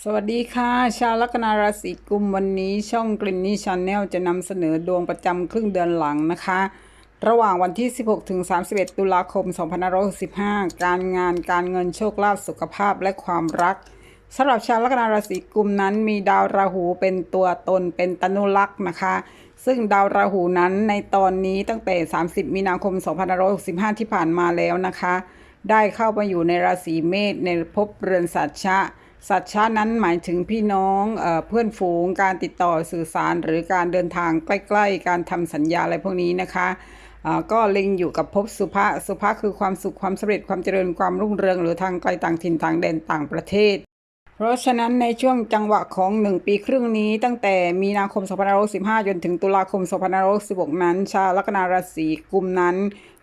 สวัสดีค่ะ ชาวลัคนาราศีกุมวันนี้ช่องกลิ่นนี่ชาแนลจะนำเสนอดวงประจำครึ่งเดือนหลังนะคะ ระหว่างวันที่ 16 ถึง 31 ตุลาคม 2565 การงานการเงินโชคลาภสุขภาพและความรักสำหรับชาวลัคนาราศีกุมนั้นมีดาวราหูเป็นตัวตนเป็นตนุลักษ์นะคะ ซึ่งดาวราหูนั้นในตอนนี้ตั้งแต่ 30 มีนาคม 2565 ที่ผ่านมาแล้วนะคะ ได้เข้ามาอยู่ในราศีเมษในภพเรือนสัตชะ สัตชานั้นหมายถึงพี่น้องเออเพื่อนฝูงการติดต่อสื่อสารหรือการเดินทางใกล้ๆ การทำสัญญาอะไรพวกนี้นะคะอ่าก็เล็งอยู่กับภพสุภะสุภะคือความสุขความสำเร็จความเจริญความรุ่งเรือง หรือทางไกลต่างถิ่นต่างแดนต่างประเทศ เพราะฉะนั้นในช่วงจังหวะของ 1 ปีครึ่งนี้ ตั้งแต่มีนาคม 2565จนถึงตุลาคม 2566นั้น ชาวลัคนาราศีกุมนั้น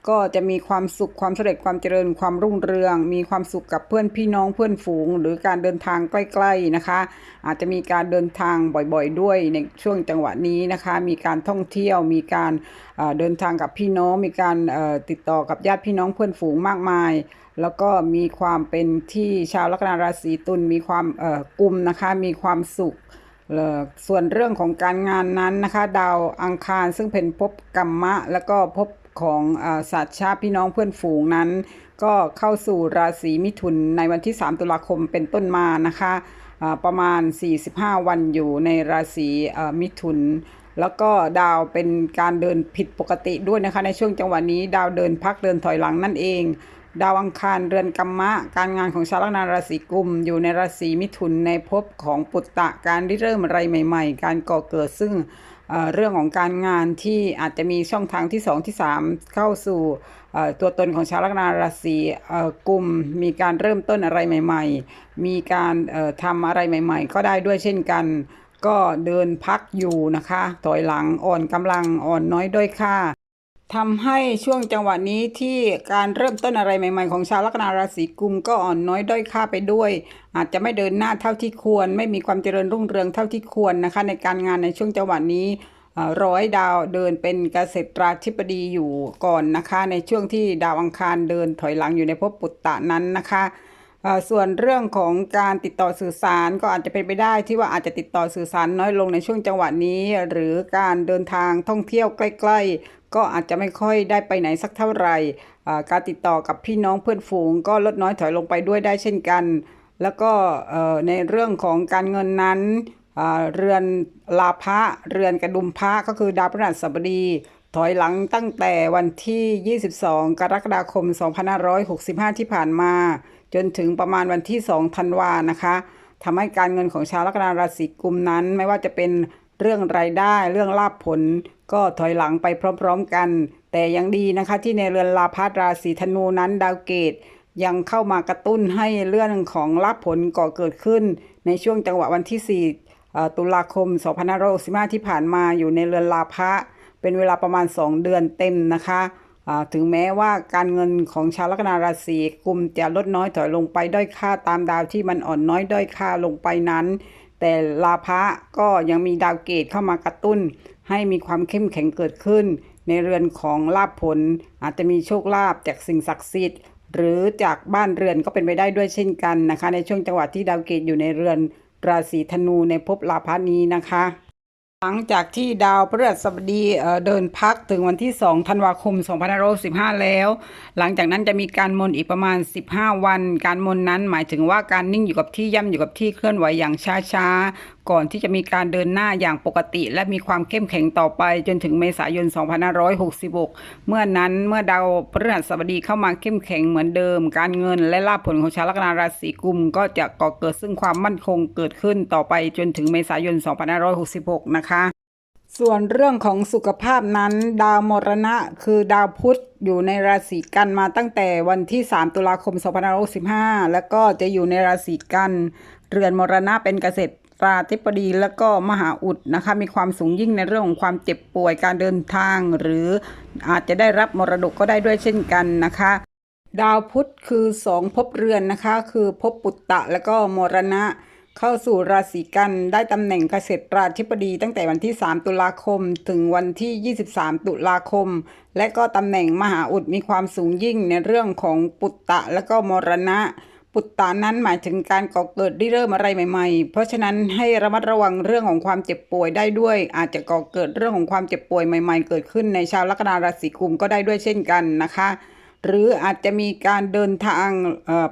ก็จะมีความสุขความสำเร็จความเจริญความรุ่งเรือง มีความสุขกับเพื่อนพี่น้องเพื่อนฝูง หรือการเดินทางใกล้ๆนะคะ อาจจะมีการเดินทางบ่อยๆ ด้วยในช่วงจังหวะนี้นะคะ มีการท่องเที่ยว มีการเดินทางกับพี่น้อง มีการติดต่อกับญาติพี่น้องเพื่อนฝูงมากมาย แล้วก็มีความเป็นที่ชาวลัคนาราศีตุลมีความเอ่มนะคะ มีความสุขส่วนเรื่องของการงานนั้นนะคะ ดาวอังคารซึ่งเป็นภพกรรมะ แล้วก็ภพ ของอสัตว์ชาติพี่น้องเพื่อนฝูงนั้น ก็เข้าสู่ราศีมิถุนในวันที่ 3 ตุลาคมเป็นต้นมานะคะประมาณ 45 วันอยู่ในราศีมิถุน แล้วก็ดาวเป็นการเดินผิดปกติด้วยนะคะ ในช่วงจังหวะนี้ดาวเดินพักเดินถอยหลังนั่นเอง ดาวอังคารเรือนกรรมะ การงานของชาวลัคนาราศีกุม อยู่ในราศีมิถุนในภพของปุตตะการริเริ่มอะไรใหม่ ๆ การก่อเกิดซึ่ง เรื่องของการงานที่อาจจะมีช่องทางที่ 2 ที่ 3 เข้าสู่ตัวตนของชาวลัคนาราศีเอ่อกุมมีการเริ่มต้นอะไรใหม่ ๆ มีการเอ่อทำอะไรใหม่ ๆ ก็ได้ด้วยเช่นกัน ก็เดินพักอยู่นะคะ ถอยหลังอ่อนกำลังอ่อนน้อยด้อยค่า ทำให้ช่วงจังหวะนี้ที่การเริ่มต้นอะไรใหม่ ๆ ของชาวลัคนาราศีกุมก็อ่อนน้อยด้อยค่าไปด้วย อาจจะไม่เดินหน้าเท่าที่ควร ไม่มีความเจริญรุ่งเรืองเท่าที่ควรนะคะ ในการงานในช่วงจังหวะนี้ร้อยดาวเดินเป็นเกษตราธิบดีอยู่ก่อนนะคะ ในช่วงที่ดาวอังคารเดินถอยหลังอยู่ในภพปุตตะนั้นนะคะส่วนเรื่องของการติดต่อสื่อสารก็อาจจะเป็นไปได้ที่ว่าอาจจะติดต่อสื่อสารน้อยลงในช่วงจังหวะนี้ หรือการเดินทางท่องเที่ยวใกล้ๆ ก็อาจจะไม่ค่อยได้ไปไหนสักเท่าไหร่การติดต่อกับพี่น้องเพื่อนฝูง ก็ลดน้อยถอยลงไปด้วยได้เช่นกัน แล้วก็ในเรื่องของการเงินนั้นเรือนลาภะเรือนกระดุมพระก็คือดาวพฤหัสบดีถอยหลังตั้งแต่วันที่ 22 กรกฎาคม 2565 ที่ผ่านมา จนถึงประมาณวันที่ 2 ธันวานะคะทำให้การเงินของชาวลัคนาราศีกุมนั้น ไม่ว่าจะเป็น เรื่องรายได้เรื่องลาภผล ก็ถอยหลังไปพร้อมๆกัน แต่ยังดีนะคะที่ในเรือนลาภัราศีธนูนั้นดาวเกตยังเข้ามากระตุ้นให้เรื่องของลาภผลก่อเกิดขึ้น ในช่วงจังหวะวันที่ 4 ตุลาคม 2565ที่ผ่านมาอยู่ในเรือนลาภะเป็นเวลาประมาณ 2 เดือนเต็มนะคะถึงแม้ว่าการเงินของชาวลัคนาราศีกุมจะลดน้อยถอยลงไปด้อยค่าตามดาวที่มันอ่อนน้อยด้อยค่าลงไปนั้น แต่ลาภะก็ยังมีดาวเกตเข้ามากระตุ้น ให้มีความเข้มแข็งเกิดขึ้น ในเรือนของลาภผล อาจจะมีโชคลาภจากสิ่งศักดิ์สิทธิ์หรือจากบ้านเรือนก็เป็นไปได้ด้วยเช่นกันนะคะ ในช่วงจังหวะที่ดาวเกตอยู่ในเรือนราศีธนูในภพลาภะนี้นะคะ หลังจากที่ดาวพฤหัสบดีเดินพักถึงวันที่ 2 ธันวาคม 2515 แล้ว หลังจากนั้นจะมีการมนอีกประมาณ 15 วัน การมนนั้นหมายถึงว่าการนิ่งอยู่กับที่ย่ำอยู่กับที่เคลื่อนไหวอย่างช้าๆ ก่อนที่จะมีการเดินหน้าอย่างปกติ และมีความเข้มแข็งต่อไป จนถึงเมษายน 2566 เมื่อนั้นเมื่อดาวพฤหัสบดีเข้ามาเข้มแข็งเหมือนเดิม การเงินและลาภผลของชาวลัคนาราศีกุม ก็จะก่อเกิดซึ่งความมั่นคงเกิดขึ้นต่อไปจนถึงเมษายน 2566 นะคะส่วนเรื่องของสุขภาพนั้น ดาวมรณะคือดาวพุธอยู่ในราศีกันมาตั้งแต่วันที่ 3 ตุลาคม 2565 แล้วก็จะอยู่ในราศีกัน เรือนมรณะเป็นเกษตร ราธิบดีแล้วก็มหาอุดนะคะ มีความสูงยิ่งในเรื่องของความเจ็บป่วยการเดินทาง หรืออาจจะได้รับมรดกก็ได้ด้วยเช่นกันนะคะ ดาวพุธคือสองภพเรือนนะคะ คือภพปุตตะแล้วก็มรณะ เข้าสู่ราศีกันได้ตำแหน่งเกษตราธิบดีตั้งแต่วันที่ 3 ตุลาคม ถึงวันที่ 23 ตุลาคม และก็ตำแหน่งมหาอุดมีความสูงยิ่งในเรื่องของปุตตะและก็มรณะ ปุตตานั้นหมายถึงการก่อเกิดริเริ่มอะไรใหม่ ๆ เพราะฉะนั้นให้ระมัดระวังเรื่องของความเจ็บป่วยได้ด้วย อาจจะก่อเกิดเรื่องของความเจ็บป่วยใหม่ ๆ เกิดขึ้นในชาวลัคนาราศีกุมก็ได้ด้วยเช่นกันนะคะ หรืออาจจะมีการเดินทาง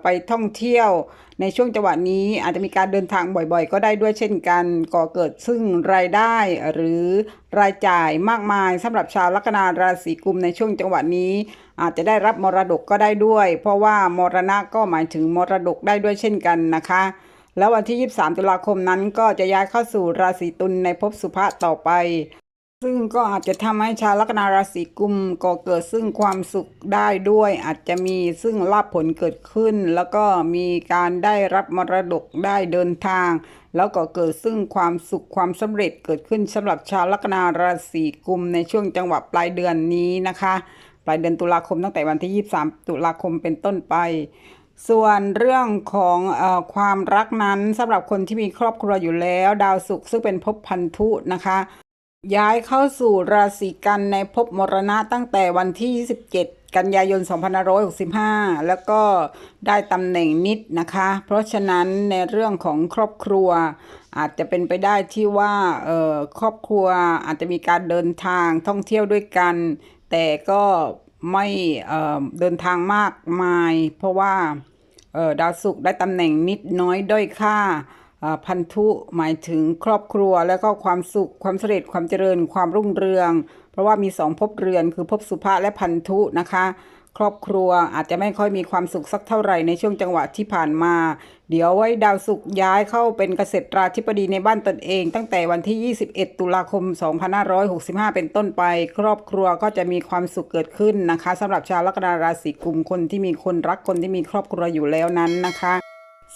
ไปท่องเที่ยว ในช่วงจังหวะนี้อาจจะมีการเดินทางบ่อยๆ ก็ได้ด้วยเช่นกันก่อเกิดซึ่งรายได้หรือรายจ่ายมากมายสำหรับชาวลัคนาราศีกุมในช่วงจังหวะนี้ อาจจะได้รับมรดกก็ได้ด้วย เพราะว่ามรณะก็หมายถึงมรดกได้ด้วยเช่นกันนะคะแล้ววันที่ 23 ตุลาคมนั้นก็จะย้ายเข้าสู่ราศีตุลในภพสุภะต่อไป ซึ่งก็อาจจะทำให้ชาวลัคนาราศีกุมก่อเกิดซึ่งความสุขได้ด้วย อาจจะมีซึ่งลาภผลเกิดขึ้น แล้วก็มีการได้รับมรดกได้เดินทาง แล้วก็เกิดซึ่งความสุขความสำเร็จเกิดขึ้นสำหรับชาวลัคนาราศีกุมในช่วงจังหวะปลายเดือนนี้นะคะ ปลายเดือนตุลาคมตั้งแต่วันที่ 23 ตุลาคมเป็นต้นไปส่วนเรื่องของเออความรักนั้นสำหรับคนที่มีครอบครัวอยู่แล้ว ดาวศุกร์ซึ่งเป็นภพพันธุนะคะ ย้ายเข้าสู่ราศีกันในภพมรณะตั้งแต่วันที่ 27 กันยายน 2565 แล้วก็ได้ตำแหน่งนิดนะคะ เพราะฉะนั้นในเรื่องของครอบครัว อาจจะเป็นไปได้ที่ว่าครอบครัวอาจจะมีการเดินทางท่องเที่ยวด้วยกัน แต่ก็ไม่เดินทางมากมาย เพราะว่าดาวศุกร์ได้ตำแหน่งนิดน้อยด้อยค่า พันธุหมายถึงครอบครัว แล้วก็ความสุขความสำเร็จความเจริญความรุ่งเรือง เพราะว่ามีสองภพเรือนคือภพสุภะและพันธุนะคะ ครอบครัวอาจจะไม่ค่อยมีความสุขสักเท่าไหร่ในช่วงจังหวะที่ผ่านมา เดี๋ยวไว้ดาวศุกร์ย้ายเข้าเป็นเกษตราธิบดีในบ้านตนเอง ตั้งแต่วันที่ 21 ตุลาคม 2565 เป็นต้นไป ครอบครัวก็จะมีความสุขเกิดขึ้นนะคะสำหรับชาวลัคนาราศีกุมคนที่มีคนรักคนที่มีครอบครัวอยู่แล้วนั้นนะคะ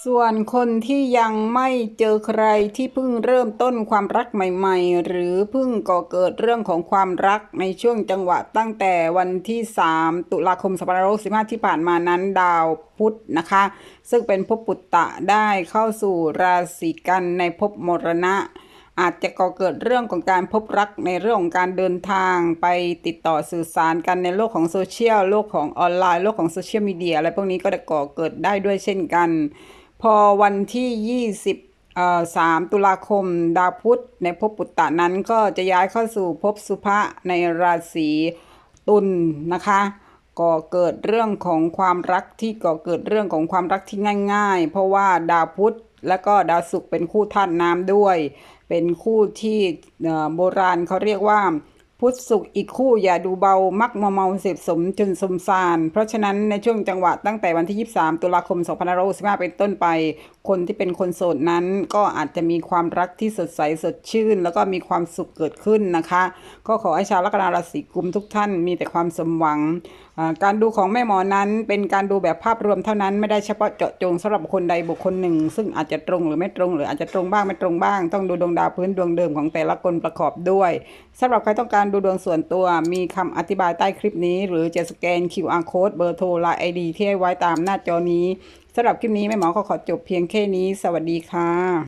ส่วนคนที่ยังไม่เจอใครที่เพิ่งเริ่มต้นความรักใหม่ๆ หรือเพิ่งก่อเกิดเรื่องของความรักในช่วงจังหวะตั้งแต่วันที่ 3 ตุลาคม2565ที่ผ่านมานั้นดาวพุธนะคะ ซึ่งเป็นภพปุตตะได้เข้าสู่ราศีกันในภพมรณะ อาจจะก่อเกิดเรื่องของการพบรักในเรื่องของการเดินทางไปติดต่อสื่อสารกันในโลกของโซเชียลโลกของออนไลน์โลกของโซเชียลมีเดียอะไรพวกนี้ก็จะก่อเกิดได้ด้วยเช่นกัน พอวันที่ 20เอ่อ3ตุลาคม ดาวพุธในภพปุตตะนั้นก็จะย้ายเข้าสู่ภพสุภะในราศีตุลนะคะก่อเกิดเรื่องของความรักที่ก่อเกิดเรื่องของความรักที่ง่าย ๆ เพราะว่าดาวพุธและก็ดาวศุกร์เป็นคู่ธาตุน้ำด้วย เป็นคู่ที่โบราณเขาเรียกว่า พุทธศุกร์อีกคู่อย่าดูเบา มักมัวเมาเสพสมจนสมซานเพราะฉะนั้นในช่วงจังหวะตั้งแต่วันที่ 23 ตุลาคม 2565 เป็นต้นไป คนที่เป็นคนโสดนั้นก็อาจจะมีความรักที่สดใสสดชื่น แล้วก็มีความสุขเกิดขึ้นนะคะ ก็ขอให้ชาวลัคนาราศีกุมทุกท่านมีแต่ความสมหวังการดูของแม่หมอนั้นเป็นการดูแบบภาพรวมเท่านั้นไม่ได้เฉพาะเจาะจงสำหรับคนใดบุคคลหนึ่ง ซึ่งอาจจะตรงหรือไม่ตรง หรืออาจจะตรงบ้างไม่ตรงบ้าง ต้องดูดวงดาวพื้นดวงเดิมของแต่ละคนประกอบด้วยสำหรับใครต้องการดูดวงส่วนตัว มีคำอธิบายใต้คลิปนี้ หรือจะสแกน QR code เบอร์โทรไลน์ไอดีที่ให้ไว้ตามหน้าจอนี้สำหรับคลิปนี้แม่หมอก็ขอจบเพียงแค่นี้ สวัสดีค่ะ